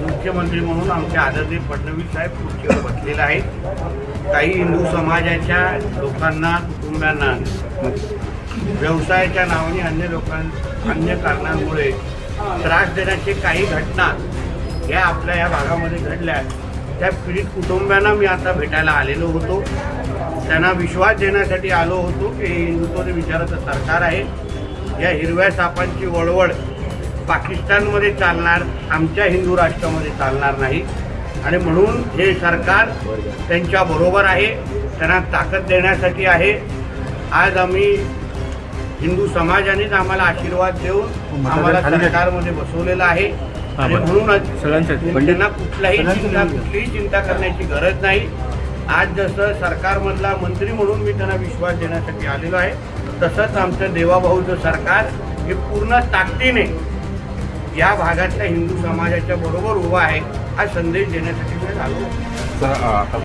मुख्यमंत्री म्हणून आमचे आदरणीय फडणवीस साहेब खुर्चीवर बसलेले आहेत. काही हिंदू समाजाच्या लोकांना कुटुंबांना व्यवसायाच्या नावाने अन्य लोकां अन्य कारणांमुळे त्रास देण्याची काही घटना या आपल्या या भागामध्ये घडल्या. त्या पीडित कुटुंबियांना मी आता भेटायला आलेलो होतो. त्यांना विश्वास देण्यासाठी आलो होतो. की हे हिंदुत्वादी विचाराचं सरकार आहे. या हिरव्या सापांची वळवळ पाकिस्तानमध्ये चालणार आमच्या हिंदू राष्ट्रामध्ये चालणार नाही. आणि म्हणून हे सरकार त्यांच्या बरोबर आहे त्यांना ताकद देण्यासाठी आहे. आज आम्ही हिंदू समाजानेच आम्हाला आशीर्वाद देऊन आम्हाला सरकारमध्ये बसवलेलं आहे. आणि म्हणूनच त्यांना कुठलाही चिंता कुठलीही चिंता करण्याची गरज नाही. आज जसं सरकारमधला मंत्री म्हणून मी त्यांना विश्वास देण्यासाठी आलेलो आहे तसंच आमचं देवाभाऊचं सरकार हे पूर्ण ताकदीने या भागातल्या हिंदू समाजाच्या बरोबर उभा आहे हा संदेश देण्यासाठी मी आलो.